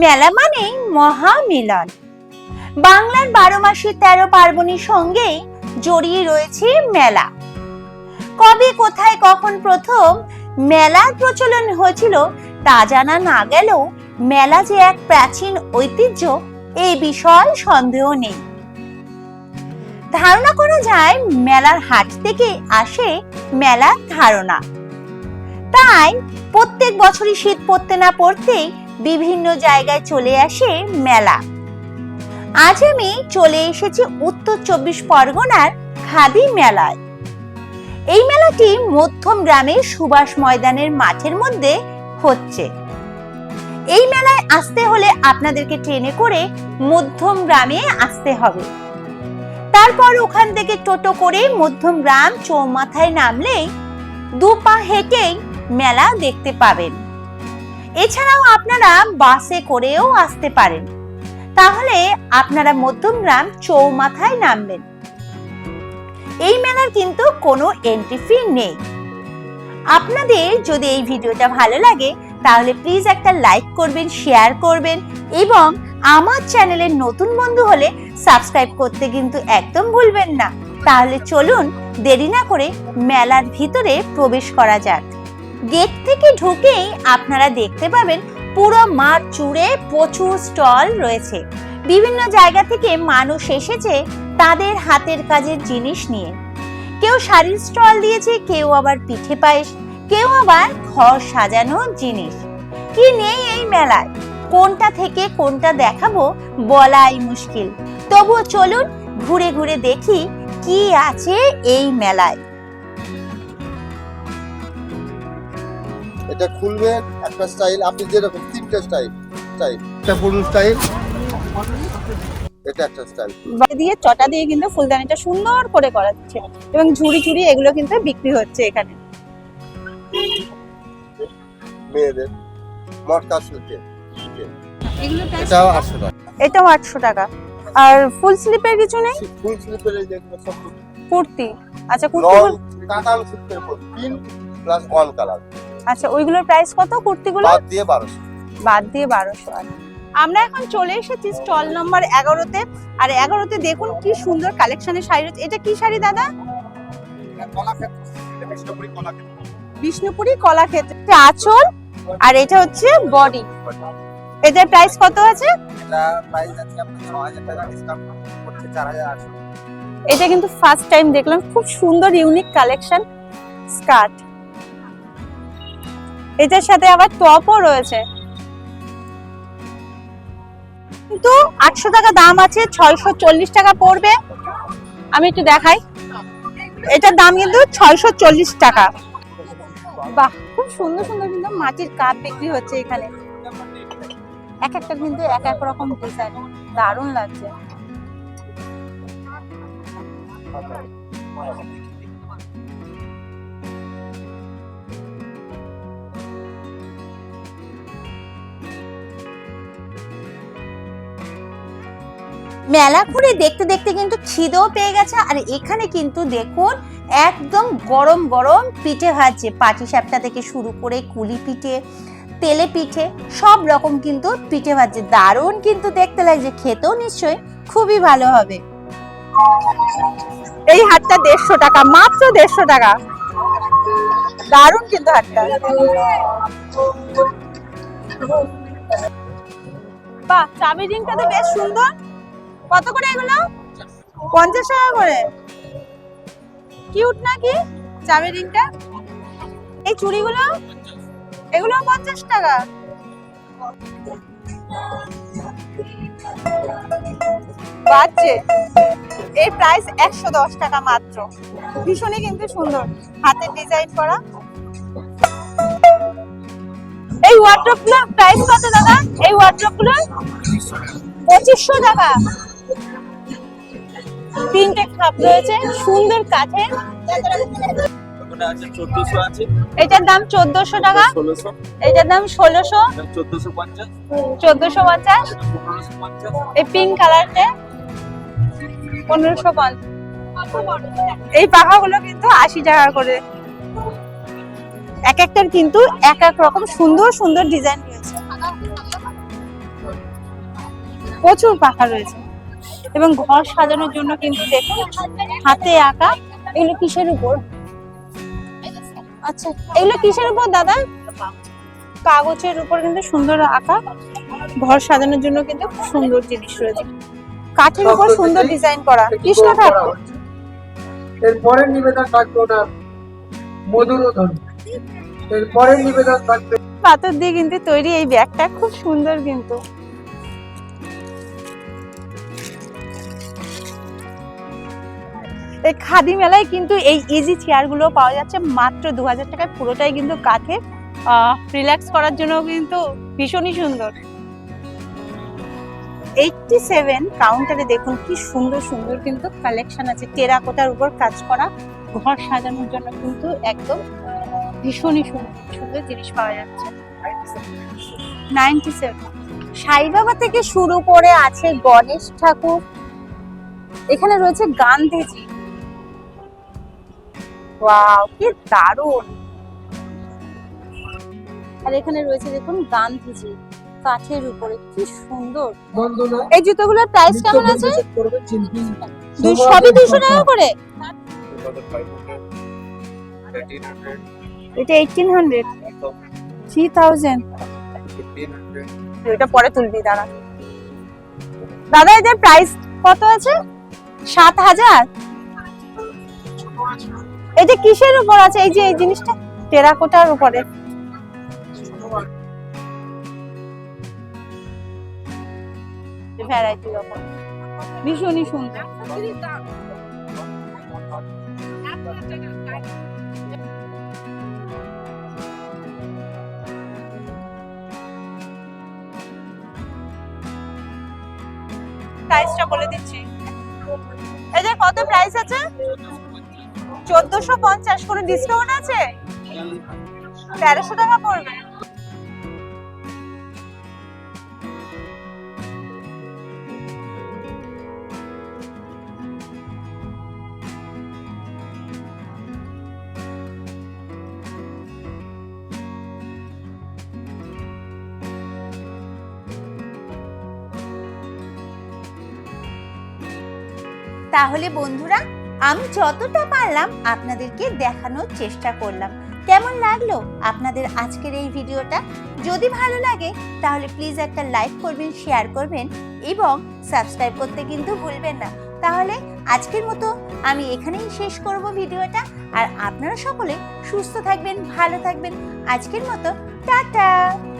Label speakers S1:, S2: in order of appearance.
S1: মেলা মানেই মহামিলন। বাংলার বারো মাসে তেরো পার্বণের সঙ্গেই জড়িয়ে রয়েছে মেলা। কবে, কোথায়, কখন প্রথম মেলার প্রচলন হয়েছিল তা জানা না গেলেও মেলা যে এক প্রাচীন ঐতিহ্য এই বিষয়ে সন্দেহ নেই। ধারণা করা যায় মেলার হাট থেকে আসে মেলার ধারণা। তাই প্রত্যেক বছরই শীত পড়তে না পড়তেই বিভিন্ন জায়গায় চলে আসে মেলা। আজ আমি চলে এসেছি উত্তর চব্বিশ পরগনার খাদি মেলায়। এই মেলাটি মধ্যম গ্রামের সুভাষ ময়দানের মাঠের মধ্যে হচ্ছে। এই মেলায় আসতে হলে আপনাদেরকে ট্রেনে করে মধ্যম গ্রামে আসতে হবে। তারপর ওখান থেকে টোটো করে মধ্যম গ্রাম চৌমাথায় নামলেই দু পা হেঁটেই মেলা দেখতে পাবেন। এছাড়াও আপনারা বাসে করেও আসতে পারেন। তাহলে আপনারা মধ্যমগ্রাম চৌমাথায় নামবেন। এই মেলার কিন্তু কোনো এন্ট্রি ফি নেই। আপনাদের যদি এই ভিডিওটা ভালো লাগে, তাহলে প্লিজ একটা লাইক করবেন শেয়ার করবেন এবং আমার চ্যানেলের নতুন বন্ধু হলে সাবস্ক্রাইব করতে কিন্তু একদম ভুলবেন না। তাহলে চলুন দেরি না করে মেলার ভিতরে প্রবেশ করা যাক। গেট থেকে ঢুকেই আপনারা দেখতে পাবেন পুরো মাঠ জুড়ে প্রচুর স্টল রয়েছে। বিভিন্ন জায়গা থেকে মানুষ এসেছে তাদের হাতের কাজের জিনিস নিয়ে। কেউ শাড়ির স্টল দিয়েছে, কেউ আবার পিঠে পায়েস, কেউ আবার ঘর সাজানোর জিনিস। কি নেই এই মেলায়? কোনটা থেকে কোনটা দেখাবো বলাই মুশকিল। তবুও চলুন ঘুরে ঘুরে দেখি কি আছে এই মেলায়।
S2: এটা খুলবে একটা স্টাইল আপনি যেরকম তিনটে স্টাইল স্টাইল এটা পুরুষ স্টাইল এটা একটা স্টাইল
S3: দিয়ে চটা দিয়ে কিন্তু ফুলদানিটা সুন্দর করে করা হচ্ছে এবং ঝুড়ি ঝুড়ি এগুলো কিন্তু বিক্রি হচ্ছে এখানে।
S2: মেয়েদের মটকা সিল্কের এটাও আটশো টাকা।
S3: এটাও আটশো টাকা। আর ফুল স্লিপের কিছু নেই?
S2: ফুল স্লিপের
S3: কুর্তি। আচ্ছা কুর্তি
S2: কাতান সিল্কের পিন প্লাস ওয়ান কালার
S3: আচ্ছা ওইগুলোর প্রাইস কত? কুর্তিগুলো?
S2: বাদ দিয়ে বারোশো।
S3: বাদ দিয়ে বারোশো আর আমরা এখন চলে এসেছি স্টল নম্বর এগারোতে। আর এগারোতে দেখুন কি সুন্দর কালেকশনের শাড়ি। রয়েছে এটা কি শাড়ি দাদা? বিষ্ণুপুরি কলাক্ষেত্র। এটা আঁচল। আর এটা হচ্ছে বডি এটার প্রাইস কত আছে?
S4: এটা প্রাইস আছে আপনার ছ টাকা ডিসকাউন্ট করছে চার হাজার আটশো।
S3: এটা কিন্তু ফার্স্ট টাইম দেখলাম। খুব সুন্দর ইউনিক কালেকশন স্কার্ট এটার সাথে আবার টপও রয়েছে। কিন্তু আটশো টাকা দাম আছে, ছয়শো চল্লিশ টাকা পড়বে। আমি একটু দেখাই। এটার দাম কিন্তু ছয়শো চল্লিশ টাকা। বাহ, খুব সুন্দর সুন্দর কিন্তু মাটির কাপ বিক্রি হচ্ছে এখানে। এক একটা কিন্তু এক এক রকম ডিজাইন দারুণ লাগছে।
S1: মেলা ঘুরে দেখতে দেখতে কিন্তু খিদেও পেয়ে গেছে, আর এখানে কিন্তু দেখুন একদম গরম গরম পিঠে ভাজছে। পাটি সাপটা থেকে শুরু করে কুলি পিঠে, তেলে পিঠে, সব রকম কিন্তু পিঠে ভাজছে। দারুণ কিন্তু দেখতে লাগছে, খেতেও নিশ্চয়ই খুবই ভালো হবে।
S3: এই হাটটা দেড়শো টাকা, মাত্র দেড়শো টাকা। দারুণ কিন্তু হাটটা। বাহ চাবি রিংটা তো বেশ সুন্দর। কত করে এগুলো? পঞ্চাশ টাকা করে। কিউট নাকি চাবি রিংটা? এই চুড়িগুলো? এগুলো পঞ্চাশ টাকা। বাজছে। এই প্রাইস একশো দশ টাকা মাত্র। ভীষণই কিন্তু সুন্দর। হাতের ডিজাইন করা। এই ওয়ার্ড্রপ প্রাইস কত দাদা? এই ওয়ার্ড্রপগুলো পঁচিশশো টাকা। তিনটে খাপ রয়েছে সুন্দর কাঠের এটার দাম চোদ্দশো টাকা। এটার দাম ষোলোশো।
S4: চোদ্দশো পঞ্চাশ।
S3: এই পিঙ্ক কালারটা পনেরোশো পঞ্চাশ। এই পাখাগুলো কিন্তু আশি টাকা করে। এক একটার কিন্তু এক এক রকম সুন্দর সুন্দর ডিজাইন রয়েছে। প্রচুর পাখা রয়েছে। এবং ঘর সাজানোর জন্য কিন্তু দেখুন হাতে আঁকা এগুলো কিসের উপর? আচ্ছা এগুলো কিসের উপর দাদা? কাগজের উপর কিন্তু সুন্দর আঁকা। ঘর সাজানোর জন্য কিন্তু খুব সুন্দর জিনিস রয়েছে। কাঠের উপর সুন্দর ডিজাইন করা। কৃষ্ণ ঠাকুর।
S4: এরপরের নিবেদন থাকবে ওনার মধুরোধন এরপরের নিবেদন থাকবে
S3: পাথর দিয়ে কিন্তু তৈরি এই ব্যাগটা। খুব সুন্দর কিন্তু। এই খাদি মেলায় কিন্তু এই ইজি চেয়ারগুলো পাওয়া যাচ্ছে মাত্র দু হাজার টাকায়। পুরোটাই কিন্তু কাঠের। রিল্যাক্স করার জন্য কিন্তু ভীষণই সুন্দর। এইটটি সেভেন কাউন্টারে দেখুন কি সুন্দর সুন্দর কিন্তু কালেকশন আছে। টেরাকোটার উপর কাজ করা, ঘর সাজানোর জন্য কিন্তু একদম ভীষণই সুন্দর সুন্দর জিনিস পাওয়া যাচ্ছে। নাইনটি সেভেন সাই বাবা থেকে শুরু করে আছে গণেশ ঠাকুর। এখানে রয়েছে গান্ধীজি। ওয়াও কি দারুণ! আর এখানে রয়েছে দেখুন গান্ধীজি কাঠের উপরে কি সুন্দর। এই জুতোগুলোর প্রাইস কেমন আছে? সবই দুশো টাকা করে? এটা এইটিন হান্ড্রেড থ্রি থাউজেন্ড এটা পরে তুলবি দাঁড়া। দাদা এদের প্রাইস কত আছে? সাত হাজার? এটা কিসের উপর আছে? এই যে এই জিনিসটা? টেরাকোটার উপরে। ভ্যারাইটি রকম ভীষণই সুন্দর। প্রাইসটা বলে দিচ্ছি। এই যে কত প্রাইস আছে? চোদ্দশো পঞ্চাশ ডিসকাউন্ট আছে? তেরোশো টাকা পড়বে।
S1: তাহলে বন্ধুরা আমি যতটা পারলাম আপনাদেরকে দেখানোর চেষ্টা করলাম। কেমন লাগল আপনাদের আজকের এই ভিডিওটা? যদি ভালো লাগে, তাহলে প্লিজ একটা লাইক করবেন শেয়ার করবেন এবং সাবস্ক্রাইব করতে কিন্তু ভুলবেন না। তাহলে আজকের মতো আমি এখানেই শেষ করব ভিডিওটা। আর আপনারা সকলে সুস্থ থাকবেন, ভালো থাকবেন। আজকের মতো, টাটা!